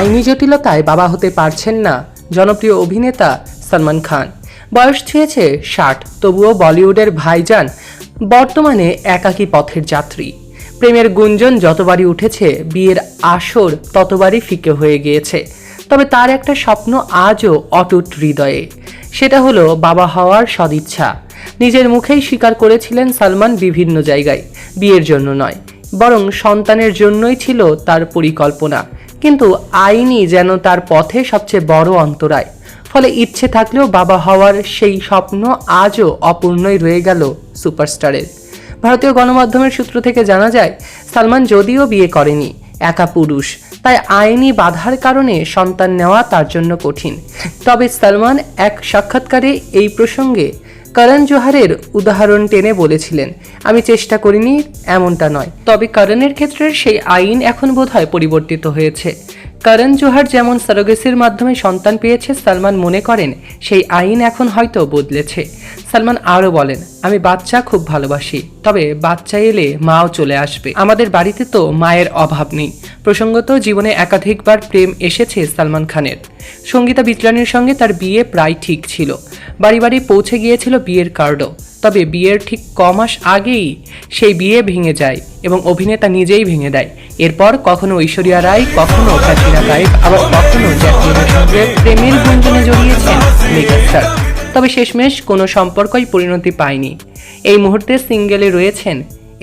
যৌনি জটিলতায় বাবা হতে পারছেন না জনপ্রিয় অভিনেতা সলমান খান। বয়স ছুঁয়েছে ষাট, তবুও বলিউডের ভাইজান বর্তমানে একাকী পথের যাত্রী। প্রেমের গুঞ্জন যতবারই উঠেছে, বিয়ের আসর ততবারই ফিকে হয়ে গিয়েছে। তবে তার একটা স্বপ্ন আজও অটুট হৃদয়ে। সেটা হলো বাবা হওয়ার সদিচ্ছা। নিজের মুখেই স্বীকার করেছিলেন সালমান বিভিন্ন জায়গায়। বিয়ের জন্য নয়, বরং সন্তানের জন্যই ছিল তার পরিকল্পনা। কিন্তু আইনই যেন তার পথে সবচেয়ে বড় অন্তরায়। ফলে ইচ্ছে থাকলেও বাবা হওয়ার সেই স্বপ্ন আজও অপূর্ণই রয়ে গেল সুপারস্টারের। ভারতীয় গণমাধ্যমের সূত্র থেকে জানা যায়, সালমান যদিও বিয়ে করেনি, একা পুরুষ, তাই আইনি বাধার কারণে সন্তান নেওয়া তার জন্য কঠিন। তবে সালমান এক সাক্ষাৎকারে এই প্রসঙ্গে করণ জোহারের উদাহরণ টেনে বলেছিলেন, আমি চেষ্টা করিনি এমনটা নয়। তবে করণের ক্ষেত্রে সেই আইন এখন বোধহয় পরিবর্তিত হয়েছে। করণ জোহার যেমন সারোগেসির মাধ্যমে সন্তান পেয়েছে, সালমান মনে করেন, সেই আইন এখন হয়তো বদলেছে। সালমান আরও বলেন, আমি বাচ্চা খুব ভালোবাসি, তবে বাচ্চা এলে মাও চলে আসবে। আমাদের বাড়িতে তো মায়ের অভাব নেই। প্রসঙ্গত, জীবনে একাধিকবার প্রেম এসেছে সালমান খানের। সঙ্গীতা বিতরানির সঙ্গে তার বিয়ে প্রায় ঠিক ছিল। বাড়ি বাড়ি পৌঁছে গিয়েছিল বিয়ের কার্ডও। তবে বিয়ের ঠিক ক মাস আগেই সেই বিয়ে ভেঙে যায় এবং অভিনেতা নিজেই ভেঙে দেয়। এরপর কখনো ঐশ্বরিয়া রায়, কখনো ক্যাটরিনা কাইফ আবার কখনো জ্যাকলিনের সঙ্গে প্রেমের গুঞ্জনে জড়িয়েছেন মেগাস্টার। তবে শেষমেশ কোনো সম্পর্কই পরিণতি পায়নি। এই মুহূর্তে সিঙ্গেলে রয়েছেন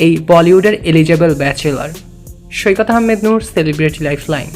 এই বলিউডের eligible bachelor. Saikat Ahmed Noor, celebrity life line